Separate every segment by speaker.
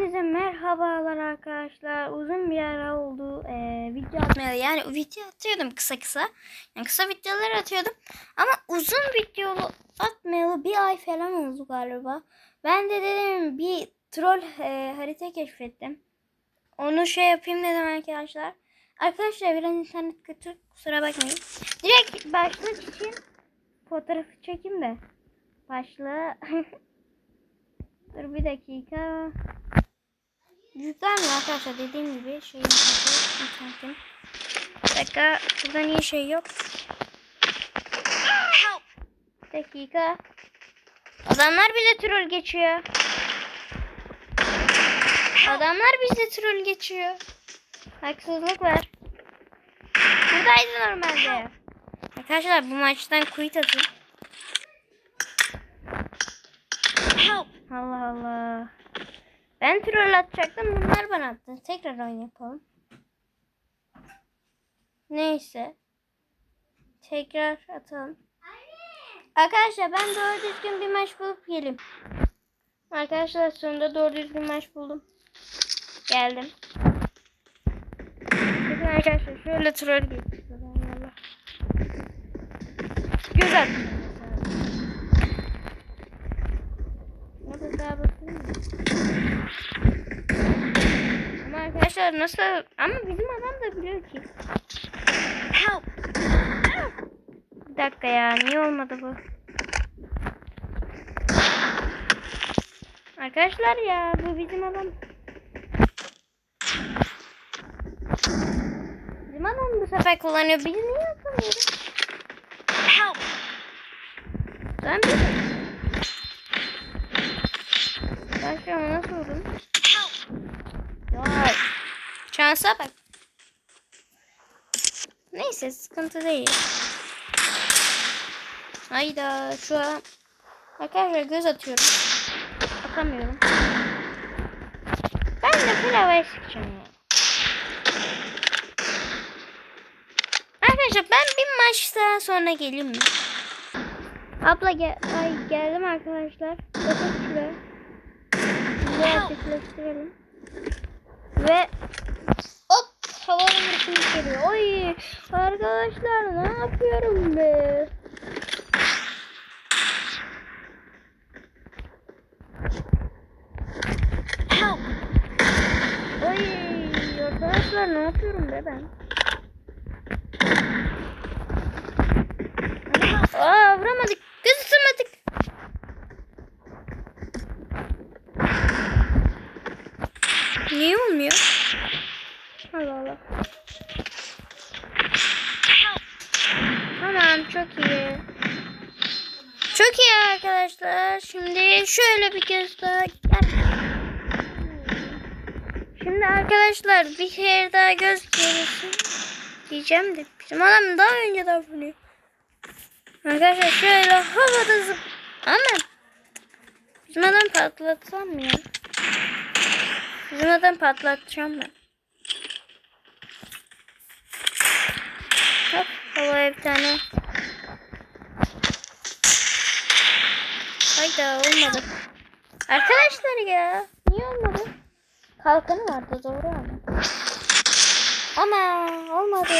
Speaker 1: Hepinize merhabalar arkadaşlar. Uzun bir ara oldu ee, video atmaya. Yani video atıyordum kısa kısa. Yani kısa videolar atıyordum. Ama uzun video atmayalı bir ay falan oldu galiba. Ben de dedim bir troll e, harita keşfettim. Onu şey yapayım dedim arkadaşlar. Arkadaşlar biraz internet kötü kusura bakmayın. Direkt başlık için fotoğrafı çekeyim de. Başlığı Dur bir dakika. Yüklenmiyor arkadaşlar dediğim gibi şeyin internetim. Bir dakika burada niye şey yok? Bir dakika. Adamlar bize troll geçiyor. Adamlar bize troll geçiyor. Haksızlık var. Buradaydı normalde. Arkadaşlar bu maçtan quit atın. Allah Allah. Ben troll atacaktım. Bunlar bana attı. Tekrar oyun yapalım. Neyse. Tekrar atalım. Arkadaşlar ben doğru düzgün bir maç bulup geleyim. Arkadaşlar sonunda doğru düzgün maç buldum. Geldim. Bakın arkadaşlar şöyle troll. Allah. Göz attım. Burada daha bakayım mı? Ama arkadaşlar nasıl... Ama bizim adam da biliyor ki. Help. Bir dakika ya. Niye olmadı bu? Arkadaşlar ya bu bizim adam. Bizim adam bu sefer kullanıyor. Biz niye yapamıyoruz? Help. Ben bir... Ben şu an nasıl vurdum? Vay. Şansa bak. Neyse sıkıntı değil. Hayda şu an arkadaşlar göz atıyorum. Atamıyorum. Ben de pilavaya sıkacağım ya. Arkadaşlar ben bir maçtan sonra geleyim mi? Abla gel ay geldim arkadaşlar. Bakın şuraya. Gerçekleştirelim. Ve hop havalı vuruşumuz geliyor. Oy arkadaşlar ne yapıyorum be? Oy arkadaşlar ne yapıyorum be ben? Aa vuramadık. Göz ısırmadık. Niye olmuyor? Allah Allah. Tamam çok iyi. Çok iyi arkadaşlar. Şimdi şöyle bir kez daha. Şimdi arkadaşlar bir kere daha göz görürsün. Diyeceğim de bizim adam daha önce davranıyor. Arkadaşlar şöyle havada zıp. Ama bizim adam patlatsam mı ya? Bizim adam patlatacağım ben. Hop havaya bir tane. Hayda olmadı. Arkadaşlar ya. Niye olmadı? Kalkanı vardı doğru ama. Ama olmadı.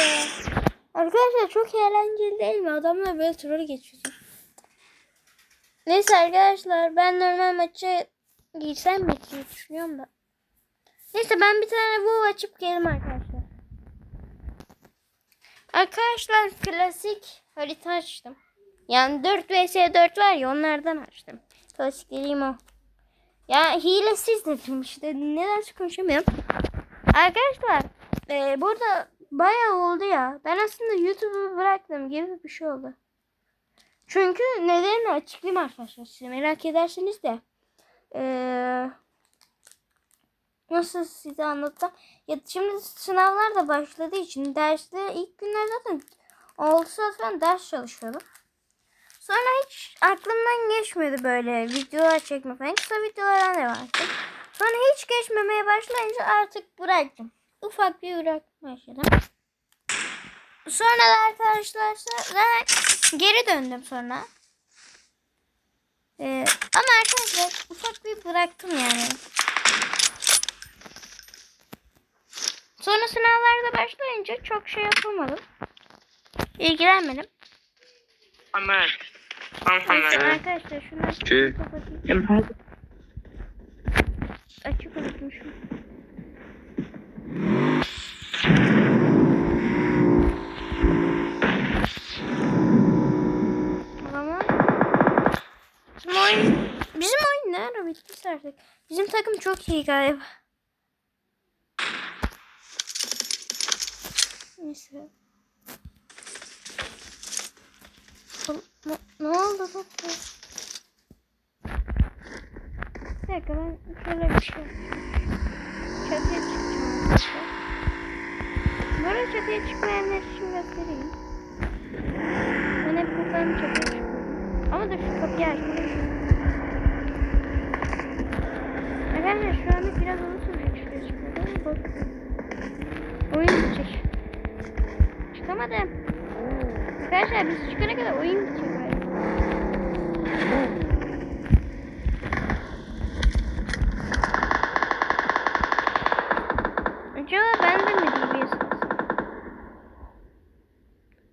Speaker 1: Arkadaşlar çok eğlenceli değil mi? Adamla böyle troll geçiyorsun. Neyse arkadaşlar ben normal maçı giysem mi diye düşünüyorum da. Neyse ben bir tane bu açıp gelim arkadaşlar. Arkadaşlar klasik harita açtım. Yani 4 vs 4 var ya onlardan açtım. Klasik dediğim o. Ya hilesiz dedim işte. Neden konuşamıyorum. Arkadaşlar e, burada bayağı oldu ya. Ben aslında YouTube'u bıraktım gibi bir şey oldu. Çünkü nedenini açıklayayım arkadaşlar size merak edersiniz de. Eee nasıl size anlatsam. Ya şimdi sınavlar da başladığı için derste ilk günler zaten 6 saat falan ders çalışıyordum. Sonra hiç aklımdan geçmedi böyle videolar çekme falan. Kısa videolardan devam ettim. Sonra hiç geçmemeye başlayınca artık bıraktım. Ufak bir bırakma yaşadım. Sonra da arkadaşlar geri döndüm sonra. Ee, ama arkadaşlar ufak bir bıraktım yani. Sonra sınavlarda başlayınca çok şey yapamadım. İlgilenmedim.
Speaker 2: Aman.
Speaker 1: Arkadaşlar şunları
Speaker 2: Tüh.
Speaker 1: kapatayım. Açık unutmuşum. O zaman bizim oyun bizim oyun ne ara bittiyse artık. Bizim takım çok iyi galiba. Neyse. Ne, ne oldu bu? Bir dakika ben şöyle bir şey Çatıya çıkacağım arkadaşlar. Böyle çatıya çıkmayanlar için göstereyim. Ben hep buradan çatıya çıkıyorum. Ama dur şu kapıyı açmalıyım. Arkadaşlar şu anda biraz uzun sürecek şuraya ama bak. Oyun bitecek. Çıkamadım. Arkadaşlar biz çıkana kadar oyun bitecek. Acaba ben de mi DBS alsam?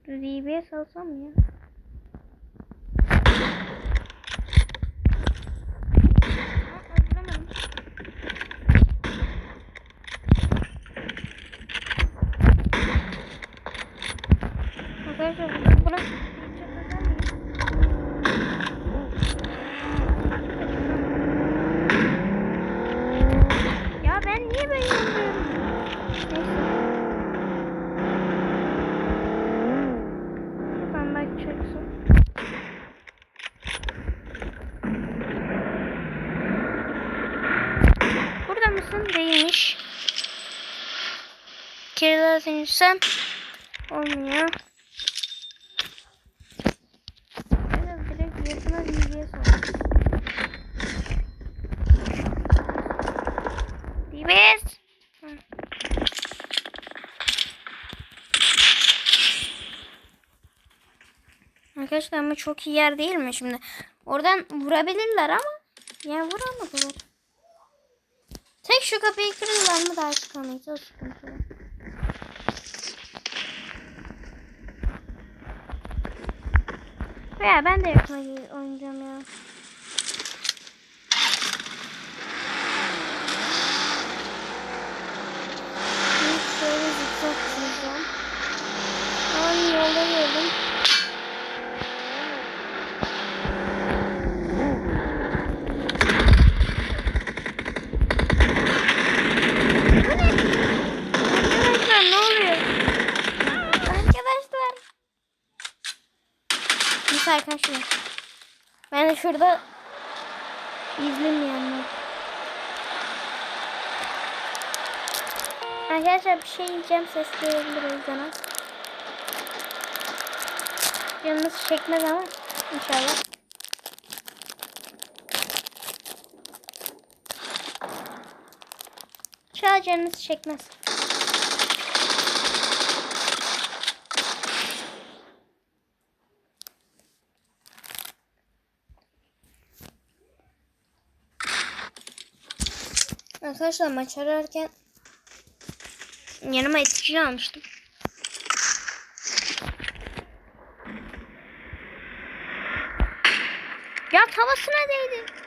Speaker 1: DBS alsam ya? Aa, hazırlamadım. Arkadaşlar bu- burası bir çatıdan mı? Ya ben niye böyle yapıyorum? Neyse. Buradan belki çeksin. Burada Değilmiş. Kere sen olmuyor. Hı. Arkadaşlar ama çok iyi yer değil mi şimdi? Oradan vurabilirler ama ya vuramadılar. Şu kapıyı kırırlar mı daha çıkamayız o sıkıntı. Veya ben de yakına oynayacağım ya. Biz şöyle zıpsak çizeceğim. Aynı yolda geldim. Bu ne? Arkadaşlar ne oluyor? Arkadaşlar. Neyse arkadaşlar. Ben de şurada izlemeyenler. Arkadaşlar bir şey yiyeceğim ses gelebilir o yüzden. Canınız çekmez ama inşallah. Canınız çekmez. Arkadaşlar maç ararken yanıma etici almıştım. Ya tavasına değdi.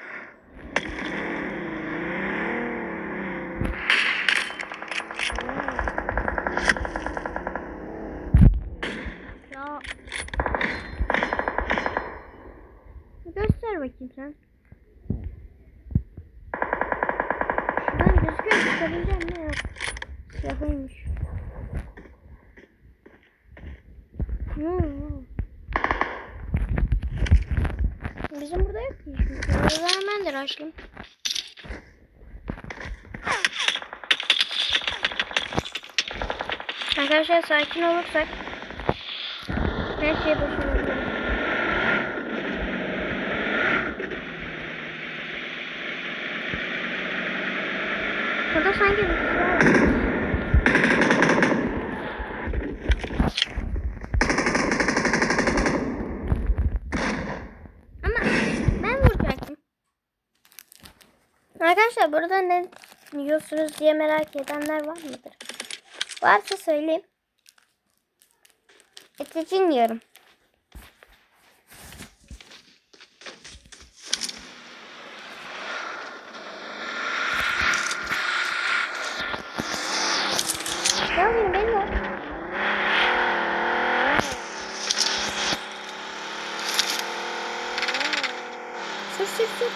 Speaker 1: Bizim burada yok ki. O zaman ben de açlayayım. Arkadaşlar sakin olursak her şey başarabiliriz. Burada sanki bir şey var. Ama ben vuracaktım. Burada ne yiyorsunuz diye merak edenler var mıdır? Varsa söyleyeyim. Et için diyorum. Ne yapayım ben de? Sür sür sür.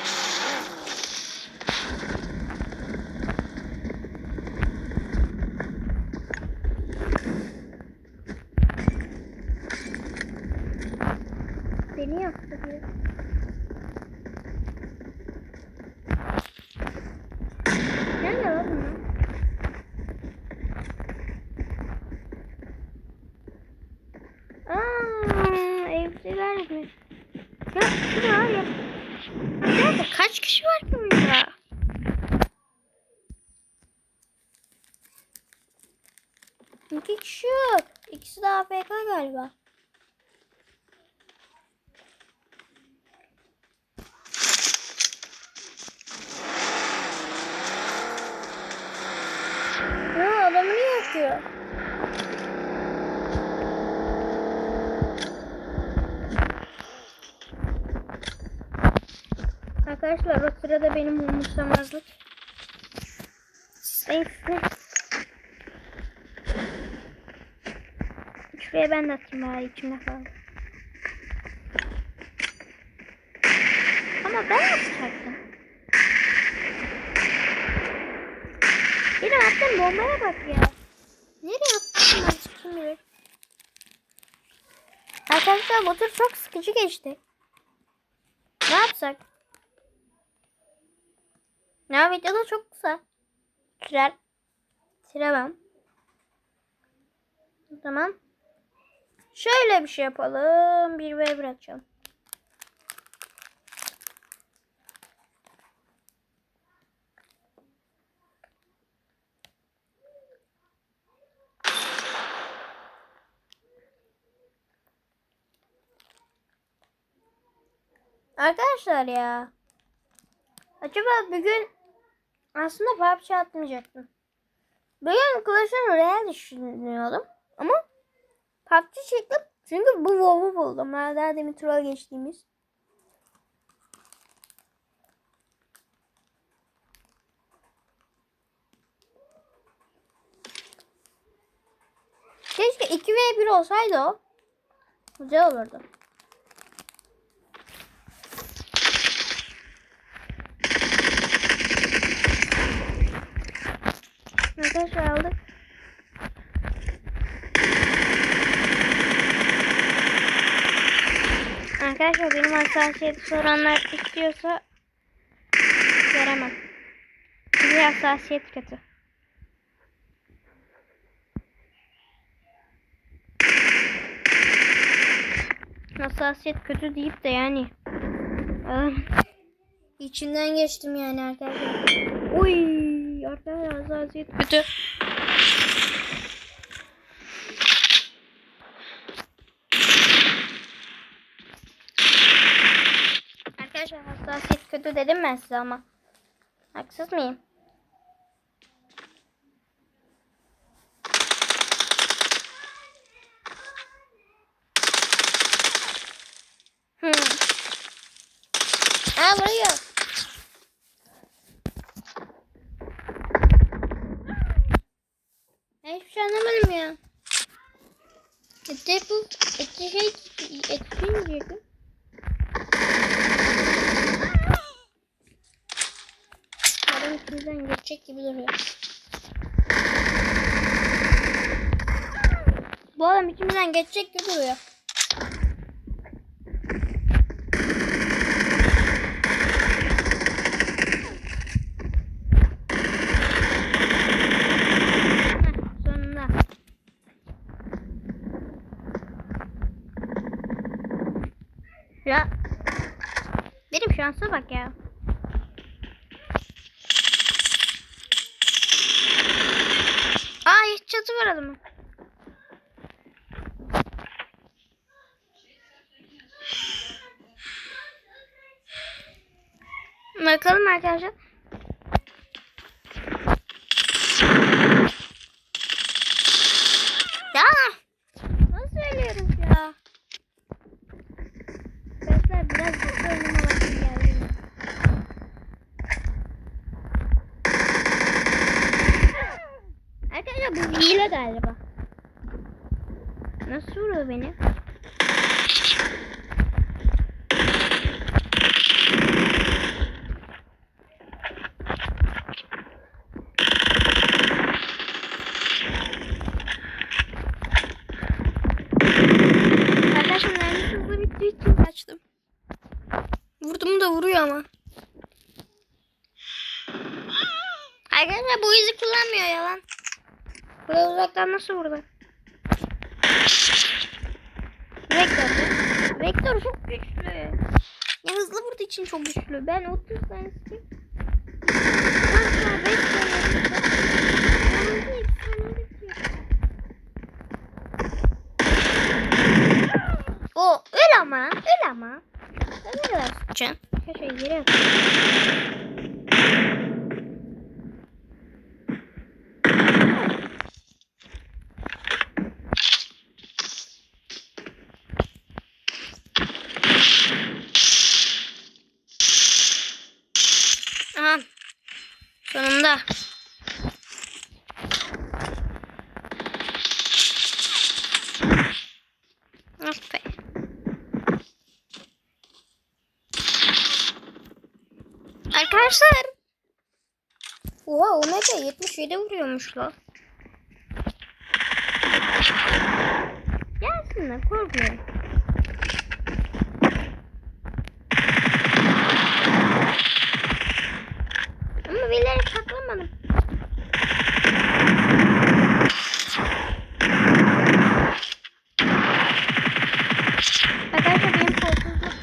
Speaker 1: Beni yaktı diyor. Nerede lan bunlar? Aa, evdeler mi? Ya. Nerede? Kaç kişi var ki burada? İki kişi yok. İkisi de AFK galiba. Sırada benim umursamazlık. Neyse. Şuraya ben de atayım bari içimde kaldı. Ama ben atacaktım. Benim attığım bombaya bak ya. Nereye attım ben kim bilir. Arkadaşlar tur çok sıkıcı geçti. Ne yapsak? Ya videoda çok kısa. Sürer. Süremem. O zaman şöyle bir şey yapalım. Bir ve bir açalım. Arkadaşlar ya. Acaba bugün aslında PUBG atmayacaktım. Bugün Clash Royale düşünüyordum. Ama PUBG çektim. Çünkü bu WoW'u buldum. Ha, Daha demin troll geçtiğimiz. Keşke 2 v 1 olsaydı o. Güzel olurdu. Arkadaşlar aldık. Arkadaşlar benim hassasiyeti soranlar istiyorsa veremem. Çünkü hassasiyet kötü. Hassasiyet kötü deyip de yani. ah, İçinden geçtim yani arkadaşlar. Uy, arkadaşlar hassasiyet kötü. Arkadaşlar hassasiyet kötü dedim ben size ama. Haksız mıyım? Hmm. Aa vuruyor. Hiçbir şey anlamadım ya. Ete bu, ete şey, ete yiyecektim. Adam içimizden geçecek gibi duruyor. Bu adam içimizden geçecek gibi duruyor. Heh, sonunda. Ya. Benim şansa bak ya. Ay çatı var adamın. Bakalım arkadaşlar. hile galiba. Nasıl vuruyor beni? Arkadaşlar mermi hızlı bittiği için kaçtım. Vurdum da vuruyor ama. Arkadaşlar bu izi kullanmıyor yalan. Buraya uzaktan nasıl vurdu? Vektör. Vektör çok güçlü. Ya hızlı vurduğu için çok güçlü. Ben 30 tane sıkayım. Kanka 5 tane O öl ama, öl ama. Sen ne kadar sıkacaksın? Şöyle yere at. Aha. Sonunda. Ah be. Arkadaşlar. Oha o ne be 77 vuruyormuş la. Gelsinler korkmuyorum. Ama bilerek saklamadım. Arkadaşlar benim kolsuzluk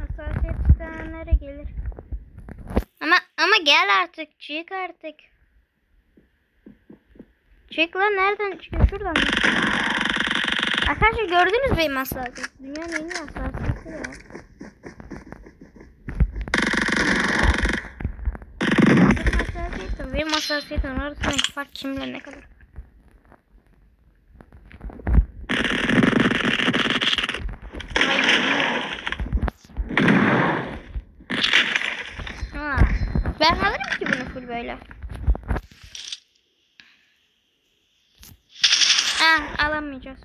Speaker 1: hassasiyet isteyenlere gelir. Ama ama gel artık çık artık. Çık lan nereden çıkıyor şuradan mı? Arkadaşlar gördünüz benim hassasiyet. Dünyanın en iyi hassasiyeti ya. hassasiyetim. Benim hassasiyetim arasındaki fark kimle ne kadar? Ha, ben alırım ki bunu full böyle. Ha, alamayacağız.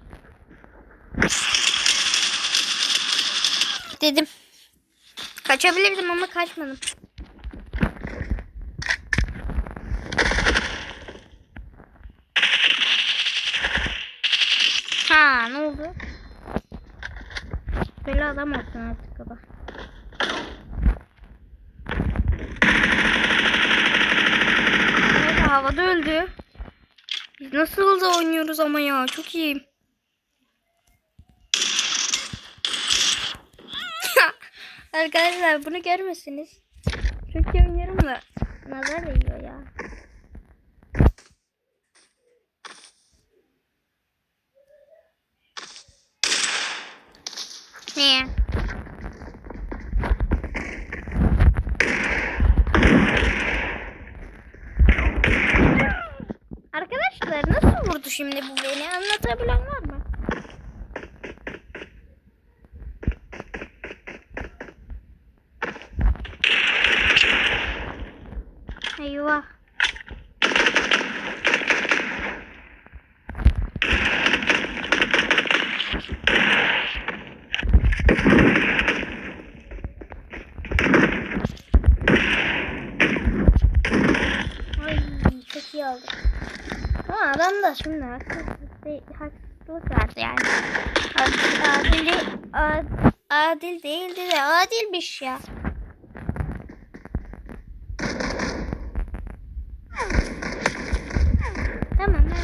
Speaker 1: Dedim. Kaçabilirdim ama kaçmadım. Ha ne oldu? Böyle adam olsun artık baba. Evet, havada öldü. Biz nasıl da oynuyoruz ama ya çok iyiyim. Arkadaşlar bunu görmesiniz. Çok iyi oynuyorum da nazar değiyor ya. Niye? Arkadaşlar nasıl vurdu şimdi bu beni? Anlatabilen var mı? Eyvah. Ay çok iyi oldu. Ama adam da şimdi haksızlık, haksızlık verdi yani. Ad- Adil, ad- adil değildi de adilmiş ya. Tamam ben.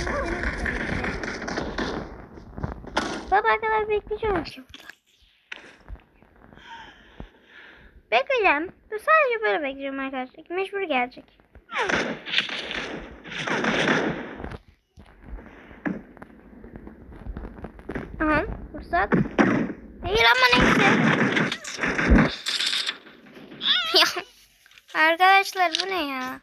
Speaker 1: Sabah kadar bekleyeceğim burada. Bekleyeceğim. Sadece böyle bekleyeceğim arkadaşlar. Mecbur gelecek. bak. Değil ama neyse. Arkadaşlar bu ne ya?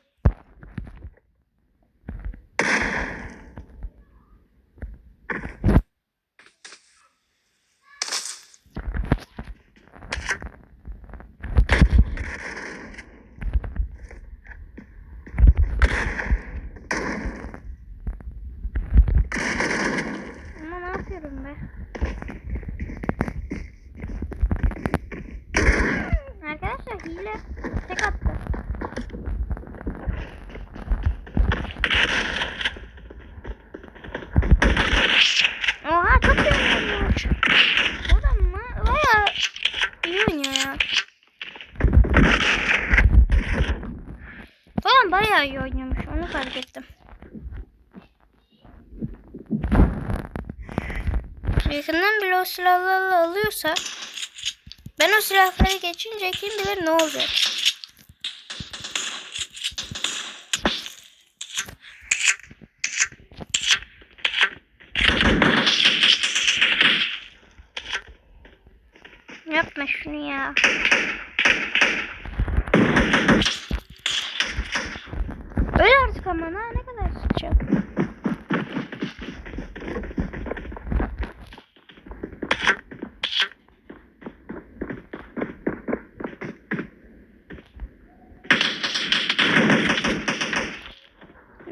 Speaker 1: Ama ne yapıyorum be? Yakından bile o silahlarla alıyorsa ben o silahları geçince kim bilir ne olacak. Yapma şunu ya. Öyle artık ama ne kadar sıkacağım.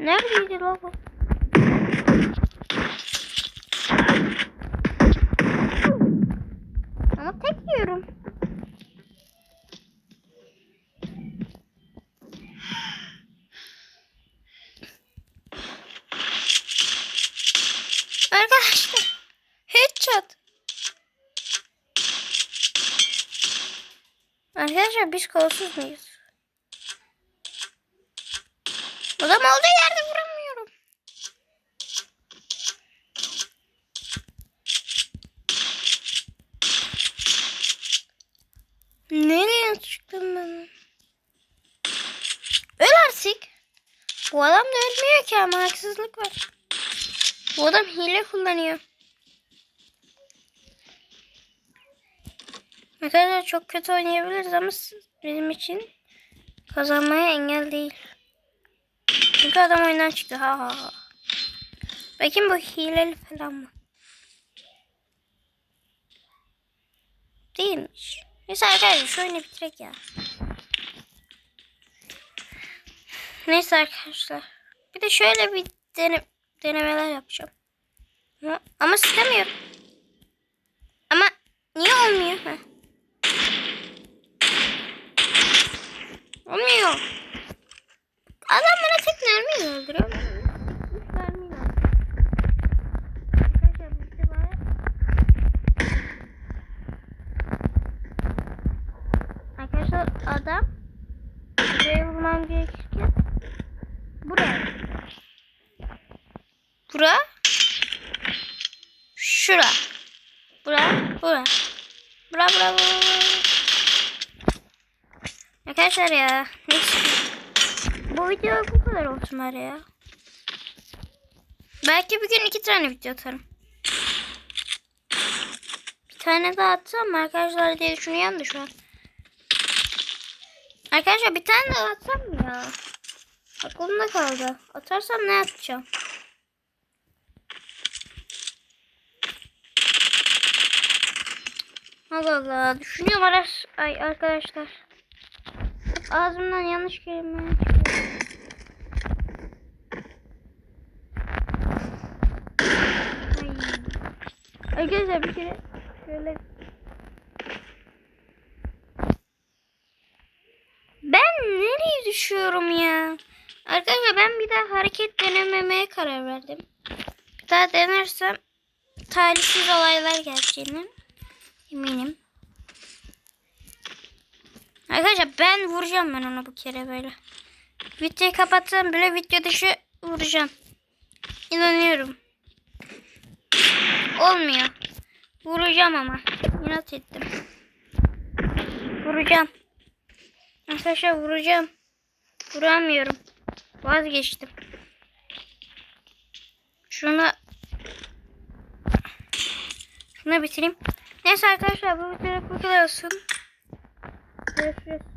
Speaker 1: Neredeydi lan bu? Ama tek yiyorum. Arkadaşlar. Headshot. Arkadaşlar biz kolsuz muyuz? Adam olduğu yerde vuramıyorum. Nereye çıktım ben? Öl. Bu adam da ölmüyor ki ama haksızlık var. Bu adam hile kullanıyor. Arkadaşlar çok kötü oynayabiliriz ama bizim için kazanmaya engel değil. Çünkü adam oyundan çıktı. Ha ha ha. Bakayım bu hileli falan mı? Değilmiş. Neyse arkadaşlar şu oyunu bitirek ya. Neyse arkadaşlar. Bir de şöyle bir dene denemeler yapacağım. Ama, ama istemiyorum. Ama niye olmuyor? Ha? Olmuyor. Adam bana tek mermiyle öldürüyor. Üç mermiyle Arkadaşlar bu itibariyle Arkadaşlar adam buraya vurmam gerekirken buraya bura şura bura bura bura Arkadaşlar ya neyse bu video bu kadar olsun bari ya. Belki bir gün iki tane video atarım. Bir tane daha atsam arkadaşlar diye düşünüyorum da şu an. Arkadaşlar bir tane daha atsam ya? Aklımda kaldı. Atarsam ne atacağım? Allah Allah. Düşünüyorum aras. Ay arkadaşlar. Ağzımdan yanlış kelime. Arkadaşlar bir kere şöyle Ben nereye düşüyorum ya? Arkadaşlar ben bir daha hareket denememeye karar verdim. Bir daha denersem talihsiz olaylar geleceğini eminim. Arkadaşlar ben vuracağım ben ona bu kere böyle. Videoyu kapatsam bile video dışı vuracağım. İnanıyorum. Olmuyor. Vuracağım ama. İnat ettim. Vuracağım. Arkadaşlar vuracağım. Vuramıyorum. Vazgeçtim. Şuna Şunu bitireyim. Neyse arkadaşlar bu video bu kadar olsun. Görüşürüz.